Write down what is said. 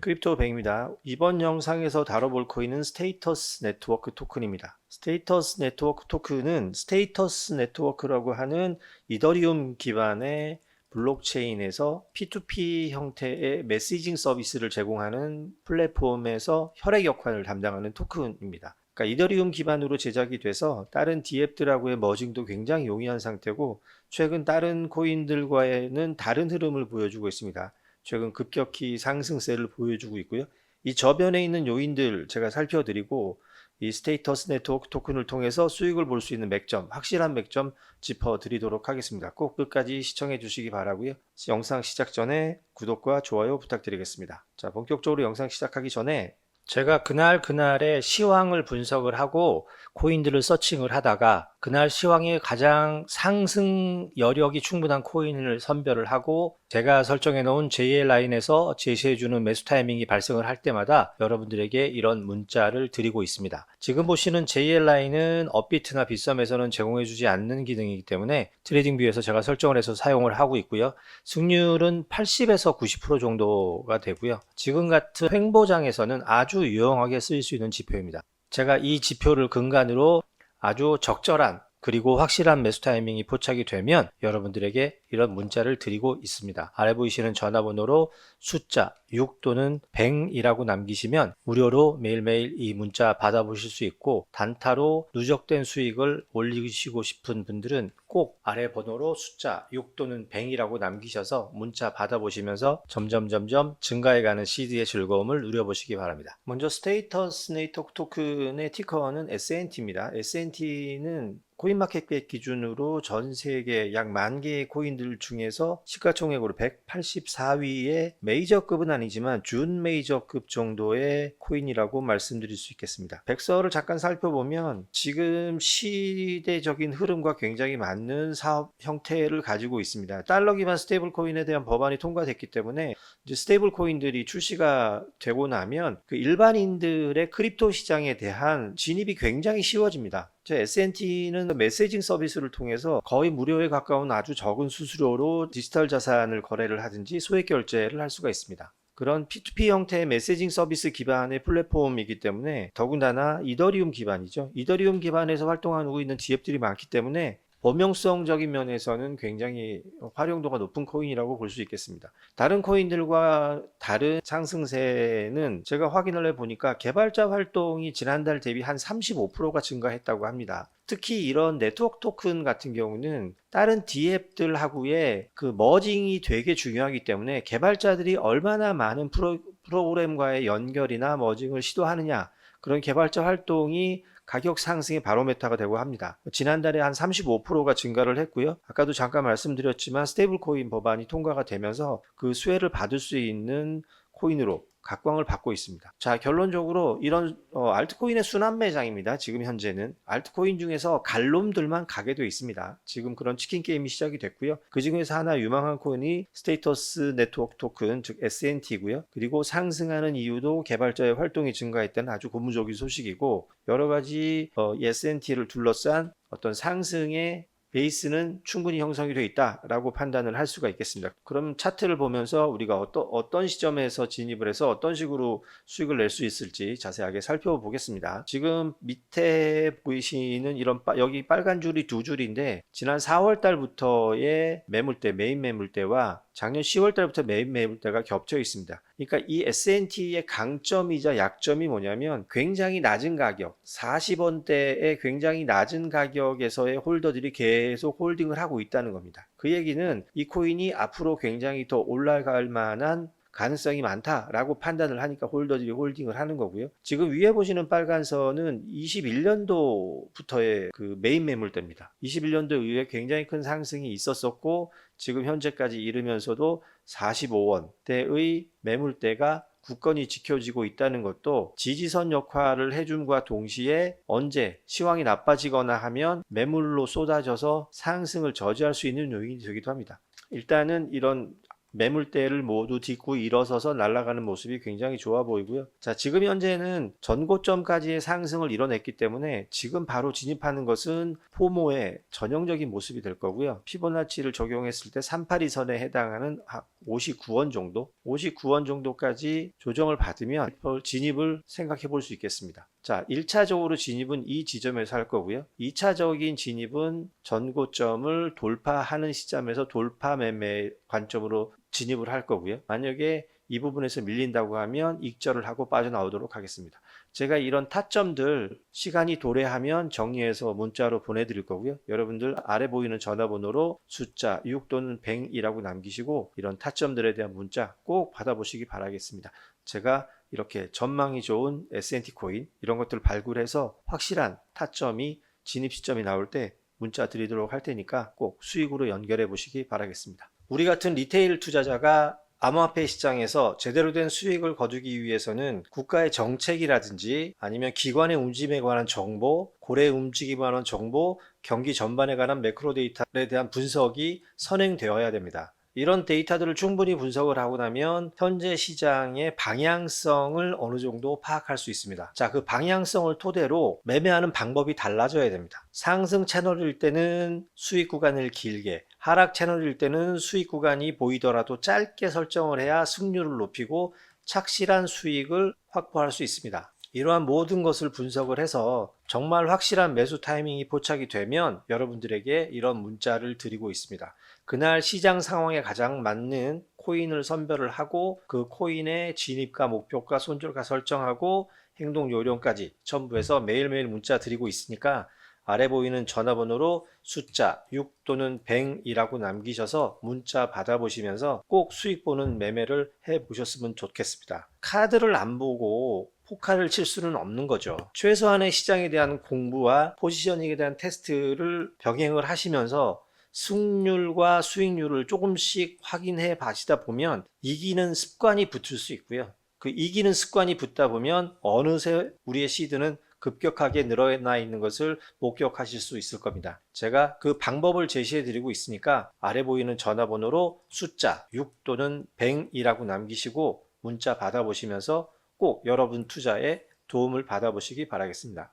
크립토 100입니다. 이번 영상에서 다뤄볼 코인은 스테이터스 네트워크 토큰입니다. 스테이터스 네트워크 토큰은 스테이터스 네트워크라고 하는 이더리움 기반의 블록체인에서 P2P 형태의 메시징 서비스를 제공하는 플랫폼에서 혈액 역할을 담당하는 토큰입니다. 그러니까 이더리움 기반으로 제작이 돼서 다른 디앱들하고의 머징도 굉장히 용이한 상태고 최근 다른 코인들과는 다른 흐름을 보여주고 있습니다. 최근 급격히 상승세를 보여주고 있고요. 이 저변에 있는 요인들 제가 살펴드리고 이 스테이터스 네트워크 토큰을 통해서 수익을 볼 수 있는 맥점, 확실한 맥점 짚어드리도록 하겠습니다. 꼭 끝까지 시청해 주시기 바라고요. 영상 시작 전에 구독과 좋아요 부탁드리겠습니다. 자, 본격적으로 영상 시작하기 전에 제가 그날 그날의 시황을 분석을 하고 코인들을 서칭을 하다가 그날 시황에 가장 상승 여력이 충분한 코인을 선별을 하고 제가 설정해 놓은 JL 라인에서 제시해 주는 매수 타이밍이 발생을 할 때마다 여러분들에게 이런 문자를 드리고 있습니다. 지금 보시는 JL 라인은 업비트나 빗썸에서는 제공해 주지 않는 기능이기 때문에 트레이딩 뷰에서 제가 설정을 해서 사용을 하고 있고요. 승률은 80에서 90% 정도가 되고요. 지금 같은 횡보장에서는 아주 유용하게 쓰일 수 있는 지표입니다. 제가 이 지표를 근간으로 아주 적절한 그리고 확실한 매수 타이밍이 포착이 되면 여러분들에게 이런 문자를 드리고 있습니다. 아래 보이시는 전화번호로 숫자 6 또는 100이라고 남기시면 무료로 매일매일 이 문자 받아보실 수 있고 단타로 누적된 수익을 올리시고 싶은 분들은 꼭 아래 번호로 숫자 6 또는 100이라고 남기셔서 문자 받아보시면서 점점 점점 증가해가는 시드의 즐거움을 누려보시기 바랍니다. 먼저 스테이터스 네이트워크 토큰의 티커는 SNT입니다. SNT는 코인마켓백 기준으로 전 세계 약 만 개의 코인 들 중에서 시가총액으로 184위의 메이저급은 아니지만 준 메이저급 정도의 코인이라고 말씀드릴 수 있겠습니다. 백서를 잠깐 살펴보면 지금 시대적인 흐름과 굉장히 맞는 사업 형태를 가지고 있습니다. 달러 기반 스테이블 코인에 대한 법안이 통과됐기 때문에 스테이블 코인들이 출시가 되고 나면 그 일반인들의 크립토 시장에 대한 진입이 굉장히 쉬워집니다. SNT는 메시징 서비스를 통해서 거의 무료에 가까운 아주 적은 수수료로 디지털 자산을 거래를 하든지 소액 결제를 할 수가 있습니다. 그런 P2P 형태의 메시징 서비스 기반의 플랫폼이기 때문에 더군다나 이더리움 기반이죠. 이더리움 기반에서 활동하고 있는 디앱들이 많기 때문에 범용성적인 면에서는 굉장히 활용도가 높은 코인이라고 볼 수 있겠습니다. 다른 코인들과 다른 상승세는 제가 확인을 해보니까 개발자 활동이 지난달 대비 한 35%가 증가했다고 합니다. 특히 이런 네트워크 토큰 같은 경우는 다른 디앱들하고의 그 머징이 되게 중요하기 때문에 개발자들이 얼마나 많은 프로, 프로그램과의 연결이나 머징을 시도하느냐 그런 개발자 활동이 가격 상승의 바로메타가 되고 합니다. 지난달에 한 35%가 증가를 했고요. 아까도 잠깐 말씀드렸지만 스테이블 코인 법안이 통과가 되면서 그 수혜를 받을 수 있는 코인으로 각광을 받고 있습니다. 자, 결론적으로 이런 어, 알트코인의 순환 매장입니다. 지금 현재는 알트코인 중에서 갈놈들만 가게 돼 있습니다. 지금 그런 치킨 게임이 시작이 됐고요. 그 중에서 하나 유망한 코인이 스테이터스 네트워크 토큰 즉 SNT고요. 그리고 상승하는 이유도 개발자의 활동이 증가했다는 아주 고무적인 소식이고 여러 가지 어, SNT를 둘러싼 어떤 상승의 베이스는 충분히 형성이 되어 있다라고 판단을 할 수가 있겠습니다. 그럼 차트를 보면서 우리가 어떤, 어떤 시점에서 진입을 해서 어떤 식으로 수익을 낼 수 있을지 자세하게 살펴보겠습니다. 지금 밑에 보이시는 이런 빠, 여기 빨간 줄이 두 줄인데 지난 4월 달부터의 매물대, 메인 매물대와 작년 10월 달부터 메인 매물대가 겹쳐 있습니다. 그러니까 이 S&T의 강점이자 약점이 뭐냐면 굉장히 낮은 가격, 40원대의 굉장히 낮은 가격에서의 홀더들이 계속 홀딩을 하고 있다는 겁니다. 그 얘기는 이 코인이 앞으로 굉장히 더 올라갈 만한 가능성이 많다라고 판단을 하니까 홀더들이 홀딩을 하는 거고요. 지금 위에 보시는 빨간 선은 21년도부터의 그 메인 매물대입니다. 21년도 이후에 굉장히 큰 상승이 있었었고 지금 현재까지 이르면서도 45원대의 매물대가 굳건히 지켜지고 있다는 것도 지지선 역할을 해줌과 동시에 언제 시황이 나빠지거나 하면 매물로 쏟아져서 상승을 저지할 수 있는 요인이 되기도 합니다. 일단은 이런 매물대를 모두 딛고 일어서서 날아가는 모습이 굉장히 좋아 보이고요. 자, 지금 현재는 전고점까지의 상승을 이뤄냈기 때문에 지금 바로 진입하는 것은 포모의 전형적인 모습이 될 거고요. 피보나치를 적용했을 때 382선에 해당하는 59원 정도, 59원 정도까지 조정을 받으면 진입을 생각해 볼 수 있겠습니다. 자, 1차적으로 진입은 이 지점에서 할 거고요. 2차적인 진입은 전고점을 돌파하는 시점에서 돌파 매매 관점으로 진입을 할 거고요. 만약에 이 부분에서 밀린다고 하면 익절을 하고 빠져나오도록 하겠습니다. 제가 이런 타점들 시간이 도래하면 정리해서 문자로 보내드릴 거고요. 여러분들 아래 보이는 전화번호로 숫자 6 또는 100이라고 남기시고 이런 타점들에 대한 문자 꼭 받아보시기 바라겠습니다. 제가 이렇게 전망이 좋은 S&T 코인 이런 것들을 발굴해서 확실한 타점이 진입 시점이 나올 때 문자 드리도록 할 테니까 꼭 수익으로 연결해 보시기 바라겠습니다. 우리 같은 리테일 투자자가 암호화폐 시장에서 제대로 된 수익을 거두기 위해서는 국가의 정책이라든지 아니면 기관의 움직임에 관한 정보, 고래 움직임에 관한 정보, 경기 전반에 관한 매크로 데이터에 대한 분석이 선행되어야 됩니다. 이런 데이터들을 충분히 분석을 하고 나면 현재 시장의 방향성을 어느 정도 파악할 수 있습니다. 자, 그 방향성을 토대로 매매하는 방법이 달라져야 됩니다. 상승 채널일 때는 수익 구간을 길게, 하락 채널일 때는 수익 구간이 보이더라도 짧게 설정을 해야 승률을 높이고 착실한 수익을 확보할 수 있습니다. 이러한 모든 것을 분석을 해서 정말 확실한 매수 타이밍이 포착이 되면 여러분들에게 이런 문자를 드리고 있습니다. 그날 시장 상황에 가장 맞는 코인을 선별을 하고 그 코인의 진입가, 목표가, 손절가 설정하고 행동 요령까지 첨부해서 매일매일 문자 드리고 있으니까 아래 보이는 전화번호로 숫자 6 또는 100이라고 남기셔서 문자 받아보시면서 꼭 수익 보는 매매를 해 보셨으면 좋겠습니다. 카드를 안 보고 포카를 칠 수는 없는 거죠. 최소한의 시장에 대한 공부와 포지셔닝에 대한 테스트를 병행을 하시면서 승률과 수익률을 조금씩 확인해 봐시다 보면 이기는 습관이 붙을 수 있고요. 그 이기는 습관이 붙다 보면 어느새 우리의 시드는 급격하게 늘어나 있는 것을 목격하실 수 있을 겁니다. 제가 그 방법을 제시해 드리고 있으니까 아래 보이는 전화번호로 숫자 6 또는 100이라고 남기시고 문자 받아보시면서 꼭 여러분 투자에 도움을 받아보시기 바라겠습니다.